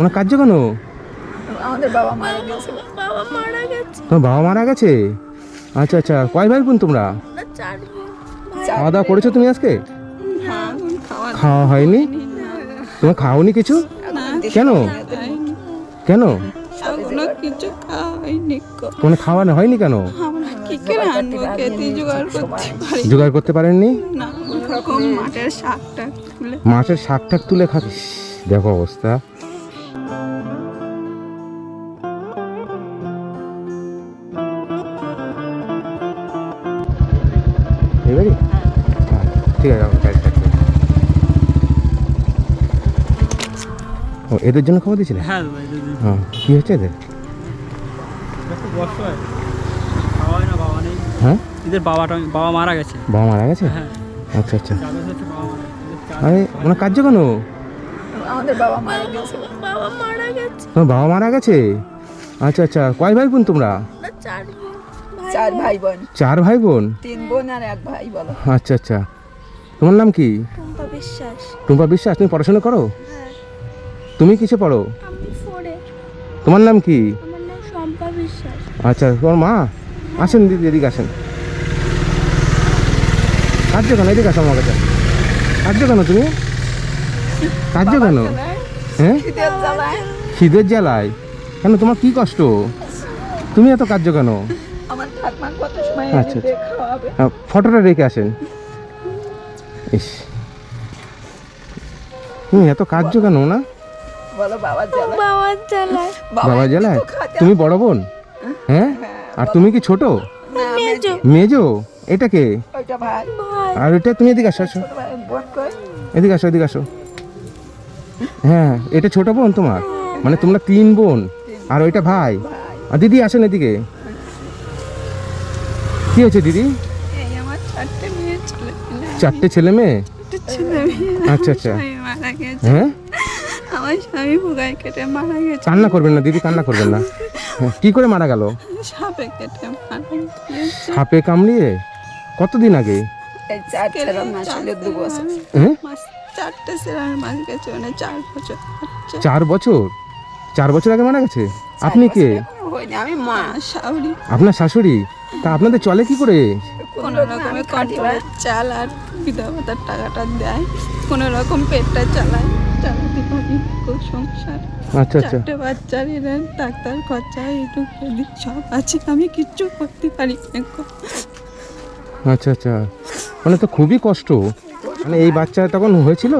ওনার কার্য কেন? আমাদের বাবা মারা গেছিল বাবা মারা গেছে। তোমার বাবা মারা গেছে? আচ্ছা আচ্ছা। কয় ভাই বোন তোমরা? খাওয়া দাওয়া করেছ তুমি আজকে? হ্যাঁ খাওয়া হয়নি? তোমার খাওনি কিছু? কেন? কেন। কোনো খাওয়ানো হয়নি কেন জোগাড় করতে পারেননি? না শাকটা তুলে মাছের শাক টাক তুলে খাবি দেখো অবস্থা। এদের জন্য খাবার দিয়েছিলে? হ্যাঁ দাদা এই যে- হ্যাঁ কী হচ্ছে এদের? হয়। খাওয়া না বাবা নেই। হ্যাঁ? এদের বাবাটা বাবা মারা গেছে। বাবা মারা গেছে? হ্যাঁ। আচ্ছা আচ্ছা। গেছে আরে ওনার কার্য কেন আমাদের বাবা মারা গেছিল বাবা মারা গেছে। তোমার বাবা মারা গেছে? আচ্ছা আচ্ছা। কয় ভাই বোন তোমরা? চার চার ভাই। বোন চার ভাই বোন তিন বোন আর এক ভাই বলো। আচ্ছা আচ্ছা। তোমার নাম কি? টুম্পা বিশ্বাস। টুম্পা বিশ্বাস তুমি পড়াশোনা করো? হ্যাঁ। তুমি কিসে পড়ো? তোমার নাম কি? আমার নাম শম্পা বিশ্বাস। আচ্ছা তোমার মা? আসেন দিদি এদিকে আসেন। কার্য কেন? এদিকে আসো আমার কাছে। কেন তুমি? কার্য কেন? হ্যাঁ? শীতের জ্বালায়। খিদের জ্বালায়? কেন তোমার কি কষ্ট? তুমি এত কার্য কেন? আচ্ছা, আহ, ফটোটা রেখে আসেন। ইস। তুমি এত কার্য কেন না? বলো বাবার বাবার বাবা তুমি বড় বোন? হ্যাঁ? আর তুমি কি ছোট? মেজো। মেজো। এটা কে? আর এটা তুমি এদিকে আসো আসো। এদিকে আসো এদিকে আসো। হ্যাঁ এটা ছোট বোন তোমার? মানে তোমরা তিন বোন। আর ওইটা ভাই। আর দিদি আসেন এদিকে। কি হয়েছে দিদি? চারটে ছেলে মেয়ে? আচ্ছা আচ্ছা। হ্যাঁ? আমার স্বামী বুগায় কেটে মারা গেছে। কান্না করবেন না দিদি কান্না করবেন না। কি করে মারা গেল? সাপে কেটে মারা গেছে। সাপে কামড়িয়ে? কতদিন আগে? এই চার ছেলে মাস হলে দু বছর। হ্যাঁ চারটে ছেলে মাস গেছে মানে চার বছর চার বছর? চার বছর আগে মারা গেছে? আপনি কে? হয়নি আমি মা। শাউরি আপনার শাশুড়ি? তা আপনাদের চলে কি করে? কোনো রকমের কন্ট্রোলের চাল আর বিধবাতার টাকাটা দেয়। কোনো রকম পেটটা চালায় চালাতে পারি খুব সংসার। আচ্ছা আচ্ছা। চারটে বাচ্চার এরা ডাক্তার খরচা এইটুকু এদিক সব আছে আমি কিচ্ছু করতে পারি না আচ্ছা আচ্ছা। মানে তো খুবই কষ্ট। মানে এই বাচ্চা তখন হয়েছিল?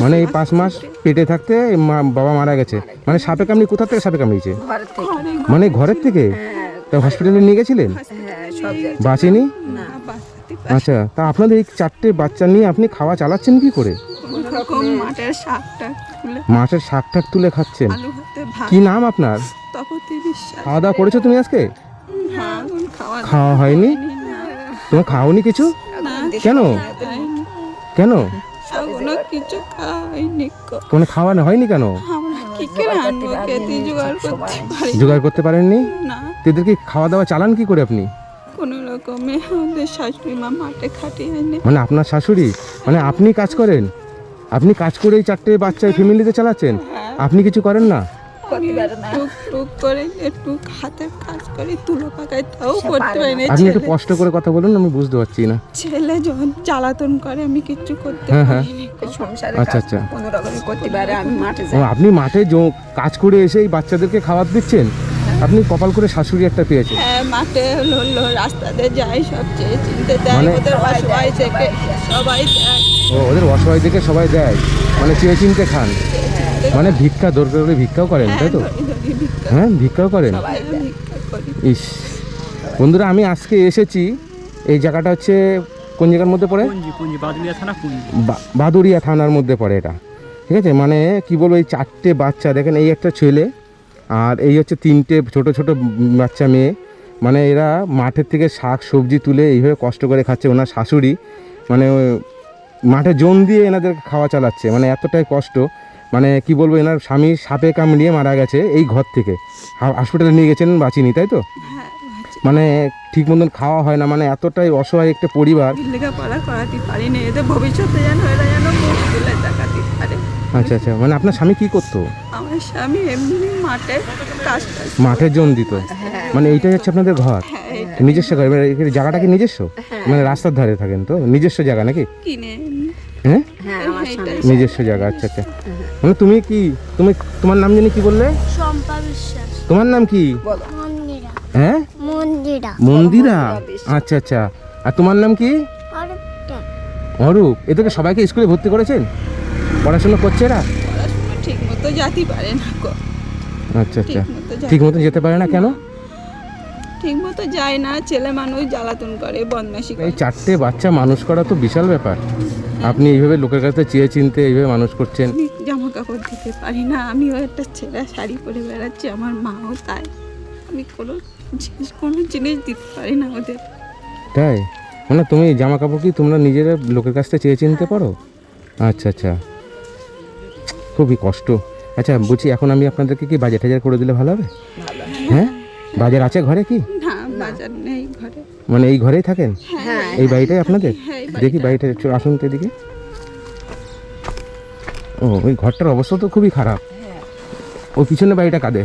মানে এই পাঁচ মাস পেটে থাকতে মা- বাবা মারা গেছে। মানে সাপে কামড়ি কোথা থেকে সাপে কামড়িয়েছে? মানে ঘরের থেকে? তা হসপিটালে নিয়ে গেছিলেন? হ্যাঁ বাঁচেনি? আচ্ছা তা আপনাদের এই চারটে বাচ্চা নিয়ে আপনি খাওয়া চালাচ্ছেন কি করে? মাঠের মাছের শাক টাক তুলে খাচ্ছেন। কি নাম আপনার? খাওয়া দাওয়া করেছ তুমি আজকে? হ্যাঁ খাওয়া খাওয়া হয়নি? তোমার খাওনি কিছু? কেন। কেন? কিছু খাইনি কোনো খাওয়ানো হয়নি কেন? জোগাড় করতে পারেননি? না। এদেরকে খাওয়া দাওয়া চালান কি করে আপনি? কোনো রকমে আমাদের শাশুড়ি মা মাঠে খাটিয়ে এনে। মানে আপনার শাশুড়ি? মানে আপনি কাজ করেন? আপনি কাজ করে এই চারটে বাচ্চা ফ্যামিলিতে চালাচ্ছেন? আপনি কিছু করেন না? টুক টুক করে একটু হাতের কাজ করি তুলো পাকাই তাও করতে পারি না। আপনি একটু স্পষ্ট করে কথা বলুন আমি বুঝতে পারছি না। ছেলে যখন জ্বালাতন করে আমি কিচ্ছু করতে হ্যাঁ, হ্যাঁ। সংসারে আচ্ছা, আচ্ছা। কোনো রকমে করতে পারে আমি মাঠে ও আপনি মাঠে জো- কাজ করে এসে এই বাচ্চাদেরকে খাবার দিচ্ছেন? আপনি কপাল করে শাশুড়ি একটা পেয়েছেন। হ্যাঁ মাঠে হলো রাস্তাতে যাই সব চেয়ে চিনতে দেয় মানে- ওদের অসহায় থেকে সবাই দেয়। ও ওদের অসহায় দেখে সবাই দেয়। মানে চেয়ে চিনতে খান মানে ভিক্ষা দরকার করে ভিক্ষাও করেন তাই তো? হ্যাঁ ভিক্ষাও করেন। ইস। বন্ধুরা আমি আজকে এসেছি এই জায়গাটা হচ্ছে কোন জায়গার মধ্যে পড়ে? পুঞ্জি পুঞ্জি বাদুলিয়া থানা পুঞ্জি বা- বাদুড়িয়া থানার মধ্যে পড়ে এটা। ঠিক আছে? মানে কি বলব এই চারটে বাচ্চা দেখেন এই একটা ছেলে আর এই হচ্ছে তিনটে ছোট ছোট বাচ্চা মেয়ে। মানে এরা মাঠের থেকে শাক সবজি তুলে এইভাবে কষ্ট করে খাচ্ছে। ওনার শাশুড়ি মানে মাঠে জোন দিয়ে এনাদের খাওয়া চালাচ্ছে। মানে এতটাই কষ্ট। মানে কি বলব এনার স্বামী সাপে কামড়িয়ে মারা গেছে এই ঘর থেকে। হা- হাসপাতালে নিয়ে গেছেন বাঁচিনি তাই তো? হ্যাঁ মানে ঠিক মতন খাওয়া হয় না মানে এতটাই অসহায় একটা পরিবার। লেখাপড়া করাতে পারি এদের ভবিষ্যতে যেন এরা যেন মুখ দেখাতে পারে। আচ্ছা আচ্ছা মানে আপনার স্বামী কি করতো? আমার স্বামী এমনি মাঠে কাজ জন দিত মানে এইটাই হচ্ছে আপনাদের ঘর? হ্যাঁ, নিজস্ব ঘর এখানে জায়গাটা কি নিজস্ব? মানে রাস্তার ধারে থাকেন তো নিজস্ব জায়গা নাকি? কিনে। হ্যাঁ? নিজস্ব জায়গা আচ্ছা আচ্ছা। মানে তুমি কি? তুমি তোমার নাম জানি কি বললে? শম্পা বিশ্বাস। তোমার নাম কি? মন্দিরা। হ্যাঁ? মন্দিরা। মন্দিরা? আচ্ছা আচ্ছা। আর তোমার নাম কি? অরূপ। এদেরকে সবাইকে স্কুলে ভর্তি করেছেন? পড়াশোনা করছে এরা? ঠিক মতো যেতে পারে না আচ্ছা আচ্ছা। ঠিক ঠিক মতো যেতে পারে না কেন? ঠিক মতো যায় না ছেলে মানুষ জ্বালাতন করে বদমাশি করে। এই চারটে বাচ্চা মানুষ করা তো বিশাল ব্যাপার। আপনি এইভাবে লোকের কাছে চেয়ে চিনতে এইভাবে মানুষ করছেন। দিতে পারি না। আমিও একটা ছেঁড়া শাড়ি পরে বেড়াচ্ছি আমার মাও তাই। আমি কোনো জিনিস কোনো জিনিস দিতে পারি না ওদের। তাই? মানে তুমি জামা কাপড় কি তোমরা নিজেরা লোকের কাছ থেকে চেয়ে চিনতে পারো? আচ্ছা আচ্ছা। খুবই কষ্ট। আচ্ছা বলছি এখন আমি আপনাদেরকে কি বাজার টাজার করে দিলে ভালো হবে? হ্যাঁ? বাজার আছে ঘরে কি? না বাজার নেই ঘরে। মানে এই ঘরেই থাকেন? হ্যাঁ এই বাড়িটাই আপনাদের? হ্যাঁ, দেখি বাড়িটা একটু আসুন তো এদিকে। ও ওই ঘরটার অবস্থা তো খুবই খারাপ। ওই পিছনে বাড়িটা কাদের?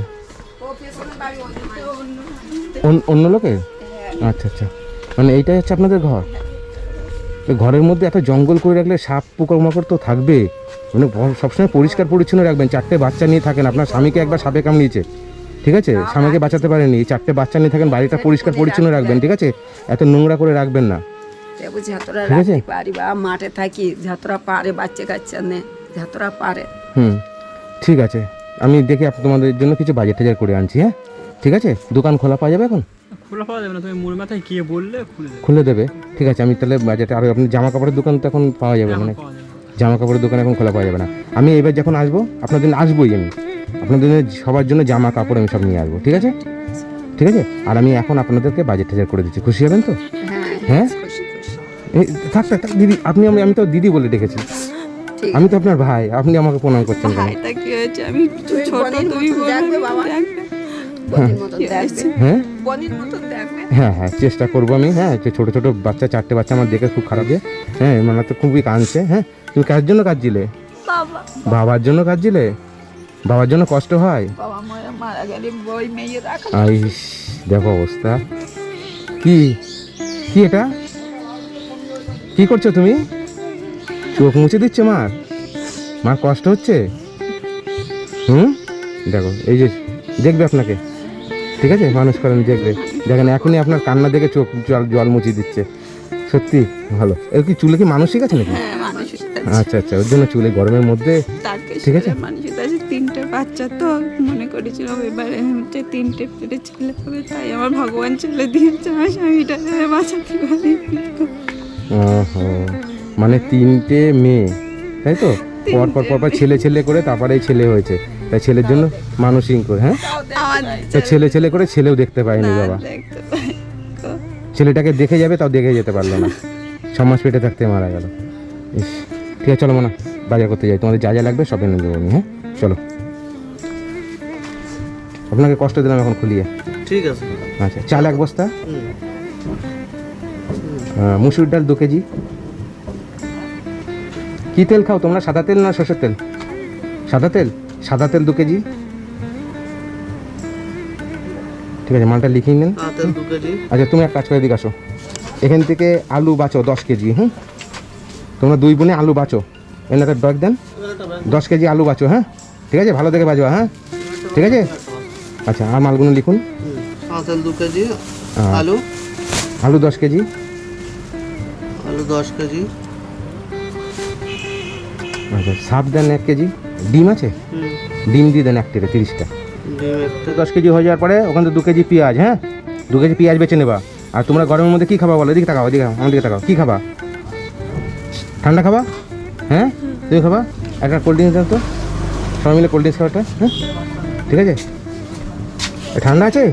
অন্য- অন্য লোকের আচ্ছা আচ্ছা। মানে এইটাই হচ্ছে আপনাদের ঘর? তো ঘরের মধ্যে এত জঙ্গল করে রাখলে সাপ পোকা মাকড় তো থাকবে। মানে সবসময় পরিষ্কার পরিচ্ছন্ন রাখবেন। চারটে বাচ্চা নিয়ে থাকেন আপনার স্বামীকে একবার সাপে কামড়িয়েছে। ঠিক আছে? স্বামীকে বাঁচাতে পারেনি চারটে বাচ্চা নিয়ে থাকেন বাড়িটা পরিষ্কার পরিচ্ছন্ন রাখবেন। ঠিক আছে? এত নোংরা করে রাখবেন না। ঠিক আছে? মাঠে থাকি যতটা পারে বাচ্চা কাচ্চা নে। যতটা পারে। হুম ঠিক আছে। আমি দেখি আপ- তোমাদের জন্য কিছু বাজেট টাজার করে আনছি হ্যাঁ? ঠিক আছে? দোকান খোলা পাওয়া যাবে এখন? খোলা পাওয়া যাবে না তুমি মূল মাথায় গিয়ে বললে খুলে দেবে। খুলে দেবে। ঠিক আছে আমি তাহলে বাজেটে আরও আপনি জামা কাপড়ের দোকান তো এখন পাওয়া যাবে মানে পাওয়া যাবে। না। জামা কাপড়ের দোকান এখন খোলা পাওয়া যাবে না। আমি এবার যখন আসব আপনাদের জন্য আসবোই আমি। আপনাদের জন্য সবার জন্য জামা কাপড় আমি সব নিয়ে আসব ঠিক আছে? ঠিক আছে? আর আমি এখন আপনাদেরকে বাজেট টাজার করে দিচ্ছি। খুশি হবেন তো? হ্যাঁ হ্যাঁ? খুশি খুশি। এই, থাক থাক থাক, দিদি আপনি আমি আমি তো দিদি বলে ডেকেছি। আমি তো আপনার ভাই আপনি আমাকে প্রণাম করছেন কেন? ভাইটা কি হয়েছে? আমি তুই ছোট তুমি দেখবে বাবা। হ্যাঁ। দেখবে। হ্যাঁ? হ্যাঁ চেষ্টা করব আমি হ্যাঁ ছোটো ছোটো বাচ্চা চারটে বাচ্চা আমার দেখে খুব খারাপ যে হ্যাঁ মানে তো খুবই কাঁদছে হ্যাঁ। তুমি কার জন্য কাঁদছিলে? বাবা। বাবার জন্য কাঁদছিলে? বাবার জন্য কষ্ট হয়? বাবা মারা মারা গেলে বই মেয়ে রাখা আইস দেখো অবস্থা। কি? কি এটা? কি করছ তুমি? চোখ মুছে দিচ্ছে মার? মার কষ্ট হচ্ছে? হুম? দেখো এই যে দেখবে আপনাকে। ঠিক আছে? মানুষ করেন দেখবে। দেখেন এখনই আপনার কান্না দেখে চোখ জল জল মুছিয়ে দিচ্ছে। সত্যি ভালো। এর কি চুলে কি মানসিক আছে নাকি? হ্যাঁ আচ্ছা আচ্ছা ওর জন্য চুলে গরমের মধ্যে ঠিক আছে। তিনটে বাচ্চা তো মনে করেছিল এবারে হচ্ছে তিনটে পেটে ছেলে হবে তাই আমার ভগবান ছেলে দিয়েছে আমার স্বামীটা বাঁচাতে পারি মানে তিনটে মেয়ে তাই তো? পর পর পর পর ছেলে ছেলে করে তারপরে ছেলে হয়েছে। তাই ছেলের জন্য মানসিক করে হ্যাঁ? আমার তো ছেলে ছেলে করে ছেলেও দেখতে পায়নি বাবা। ছেলেটাকে দেখে যাবে তাও দেখে যেতে পারল না। সমাজ পেটে থাকতে মারা গেল। ঠিক আছে চলো মানা বাজার করতে যাই। তোমাদের যা যা লাগবে সব এনে দেবো আমি হ্যাঁ? চলো। আপনাকে কষ্ট দিলাম এখন খুলিয়ে। ঠিক আছে। আচ্ছা চাল এক বস্তা। মুসুর ডাল দু কেজি। কি তেল খাও তোমরা? সাদা তেল না সরষের তেল? সাদা তেল? সাদা তেল দু কেজি। ঠিক আছে মালটা লিখিয়ে নিন। আচ্ছা তুমি এক কাজ করে দিকে আসো। এখান থেকে আলু বাঁচো দশ কেজি হুম? তোমরা দুই বোনে আলু বাঁচো। এনে একটা ব্যাগ দেন। দশ কেজি আলু বাঁচো হ্যাঁ? ঠিক আছে ভালো দেখে বাজবা হ্যাঁ? ঠিক আছে? আচ্ছা আর মালগুলো লিখুন। দু কেজি আলু। আলু দশ কেজি। আলু দশ কেজি। আচ্ছা সাপ দেন এক কেজি। ডিম আছে? ডিম দিয়ে দেন এক থেকে তিরিশটা। দশ কেজি হয়ে যাওয়ার পরে ওখান থেকে দু কেজি পেঁয়াজ হ্যাঁ? দু কেজি পেঁয়াজ বেছে নেবা। আর তোমরা গরমের মধ্যে কী খাবা বলো? এদিকে তাকাও এদিকে আমার দিকে তাকাও। কী খাবা? ঠান্ডা খাবা? হ্যাঁ? তুমি খাবা? একটা কোল্ড ড্রিঙ্কস দাও তো। সবাই মিলে কোল্ড ড্রিঙ্কস খাওয়াটা হ্যাঁ? ঠিক আছে? ঠান্ডা আছে?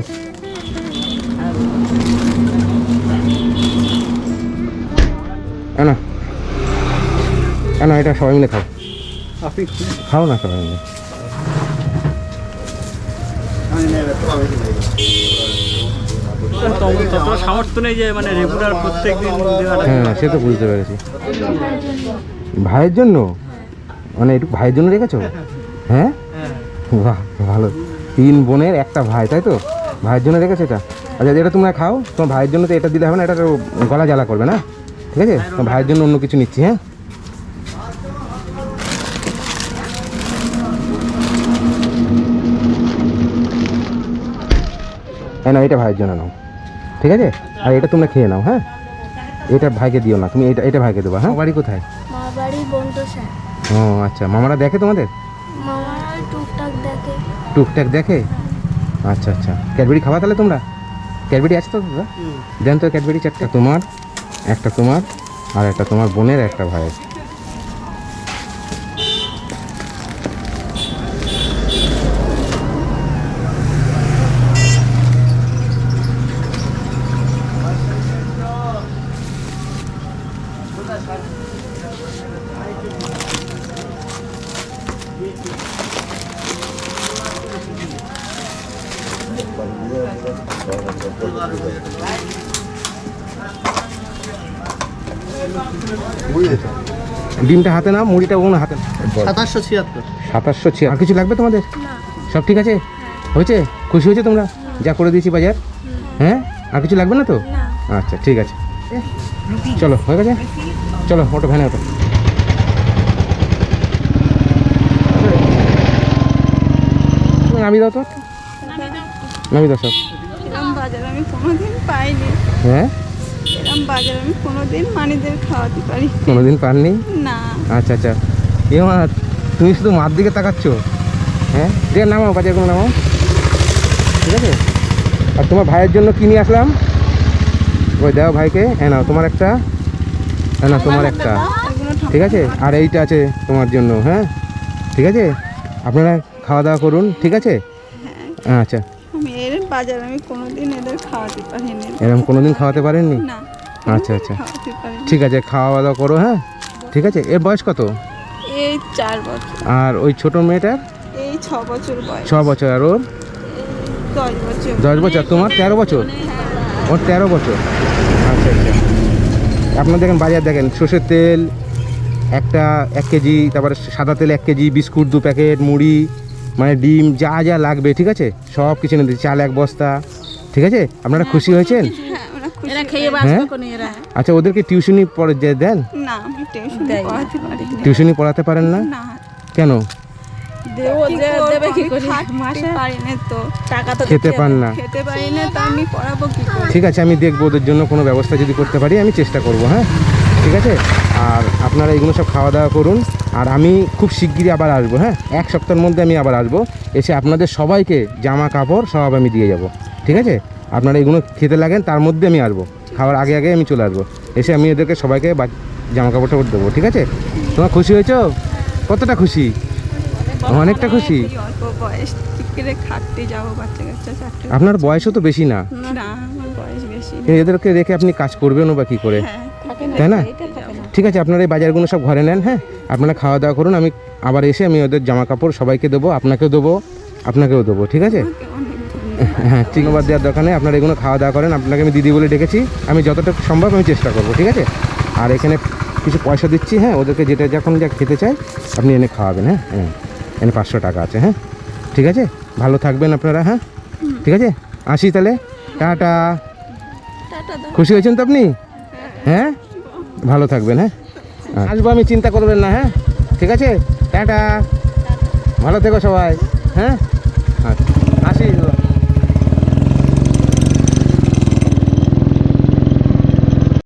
না। না এটা সবাই মিলে খাও? আপনি খাও না সবাই মিলে। সামর্থ্য নেই যে মানে রেগুলার প্রত্যেক দিন হ্যাঁ সে তো বুঝতে পেরেছি। ভাইয়ের জন্য? মানে একটু ভাইয়ের জন্য রেখেছো? হ্যাঁ? বাহ ভালো। তিন বোনের একটা ভাই তাই তো? ভাইয়ের জন্য রেখেছো এটা? আচ্ছা এটা তোমরা খাও তোমার ভাইয়ের জন্য তো এটা দিলে হবে না এটা গলা জ্বালা করবে না? ঠিক আছে? তোমার ভাইয়ের জন্য অন্য কিছু নিচ্ছি হ্যাঁ? হ্যাঁ না এটা ভাইয়ের জন্য নাও। ঠিক আছে? আর এটা তোমরা খেয়ে নাও হ্যাঁ? এটা ভাইকে দিও না তুমি এটা এটা ভাইকে দেবো হ্যাঁ? বাড়ি কোথায়? মা বাড়ি বন্ধু স্যার ও আচ্ছা। মামারা দেখে তোমাদের? মামা টুকটাক দেখে। টুকটাক দেখে? আচ্ছা আচ্ছা। ক্যাডবেরি খাওয়া তাহলে তোমরা? ক্যাডবেরি আছে তো দাদা? দেন তো ক্যাডবেরি চারটা। তোমার একটা তোমার আর একটা তোমার বোনের একটা ভাইয়ের। ডিমটা হাতে না মুড়িটা ওখানে হাতে। সাতাশশো ছিয়াত্তর। সাতাশশো ছি আর কিছু লাগবে তোমাদের? সব ঠিক আছে? হয়েছে? খুশি হয়েছে তোমরা? যা করে দিয়েছি বাজার। হ্যাঁ? আর কিছু লাগবে না তো? আচ্ছা ঠিক আছে। চলো হয়ে গেছে? চলো ওটো ভ্যানে ওটো নামি দাও তো। সব। বাজার আমি কোনোদিন পাইনি। হ্যাঁ? এরম বাজার আমি কোনোদিন মানিদের খাওয়াতে পারি। কোনোদিন পাননি? না। আচ্ছা আচ্ছা। এবার তুমি শুধু মার দিকে তাকাচ্ছ? হ্যাঁ? ঠিক আছে নামাও বাজারগুলো নামাও। ঠিক আছে? আর তোমার ভাইয়ের জন্য কি নিয়ে আসলাম? ওই দাও ভাইকে হ্যাঁ নাও তোমার একটা। হ্যাঁ না তোমার একটা। ঠিক আছে? আর এইটা আছে তোমার জন্য হ্যাঁ? ঠিক আছে? আপনারা খাওয়া দাওয়া করুন ঠিক আছে? আচ্ছা। আমি এর বাজার আমি কোনোদিন এদের খাওয়াতে পারিনি। এরকম কোনোদিন খাওয়াতে পারেননি? না। আচ্ছা আচ্ছা। খাওয়াতে পারিনি। ঠিক আছে খাওয়া দাওয়া করো হ্যাঁ? ঠিক আছে এর বয়স কত? এই চার বছর। আর ওই ছোট মেয়েটার? এই ছ বছর বয়স। ছ বছর আর ওর? দশ বছর। দশ বছর তোমার তেরো বছর? ওর তেরো বছর। আচ্ছা আচ্ছা। আপনার দেখেন বাজার দেখেন সর্ষের তেল একটা এক কেজি তারপরে সাদা তেল এক কেজি বিস্কুট দু প্যাকেট মুড়ি মানে ডিম যা যা লাগবে ঠিক আছে? সব কিছু নিয়ে দিচ্ছি। চাল এক বস্তা ঠিক আছে? আপনারা খুশি হয়েছেন? হ্যাঁ হ্যাঁ? আচ্ছা ওদেরকে টিউশনি পড়ে দেন? না আমি টিউশন পড়াতে পারি না। টিউশনি পড়াতে পারেন না? না। কেন? কি করব? আমি খাটতে পারি না তো। টাকা তো খেতে পান না। ঠিক আছে আমি দেখব ওদের জন্য কোনো ব্যবস্থা যদি করতে পারি আমি চেষ্টা করব হ্যাঁ? ঠিক আছে? আর আপনারা এগুলো সব খাওয়া দাওয়া করুন। আর আমি খুব শিগগিরই আবার আসব হ্যাঁ? এক সপ্তাহের মধ্যে আমি আবার আসব। এসে আপনাদের সবাইকে জামা কাপড় সব আমি দিয়ে যাব। ঠিক আছে? আপনারা এগুলো খেতে লাগেন তার মধ্যে আমি আসব। খাওয়ার আগে আগে আমি চলে আসব। এসে আমি এদেরকে সবাইকে জামা কাপড় টাপড় দেবো ঠিক আছে? তোমার খুশি হয়েছ? কতটা খুশি? অনেকটা খুশি? আপনার বয়সও তো বেশি না? এদেরকে রেখে আপনি কাজ করবেনও বা কী করে? হ্যাঁ। তাই না? ঠিক আছে আপনারা এই বাজারগুলো সব ঘরে নেন হ্যাঁ? আপনারা খাওয়া দাওয়া করুন আমি আবার এসে আমি ওদের জামা কাপড় সবাইকে দেবো আপনাকেও দেবো আপনাকেও দেবো ঠিক আছে? হ্যাঁ চিংবাদ দেওয়ার দোকানে আপনারা এগুলো খাওয়া দাওয়া করেন আপনাকে আমি দিদি বলে ডেকেছি আমি যতটা সম্ভব আমি চেষ্টা করব ঠিক আছে? আর এখানে কিছু পয়সা দিচ্ছি হ্যাঁ ওদেরকে যেটা যখন যা খেতে চাই আপনি এনে খাওয়াবেন হ্যাঁ? হ্যাঁ এনে পাঁচশো টাকা আছে হ্যাঁ? ঠিক আছে? ভালো থাকবেন আপনারা হ্যাঁ? ঠিক আছে? আসি তাহলে টাটা। খুশি হয়েছেন তো আপনি? হ্যাঁ? ভালো থাকবেন হ্যাঁ? আসব আমি চিন্তা করবেন না হ্যাঁ? ঠিক আছে? টাটা। ভালো থেকো সবাই হ্যাঁ? আচ্ছা।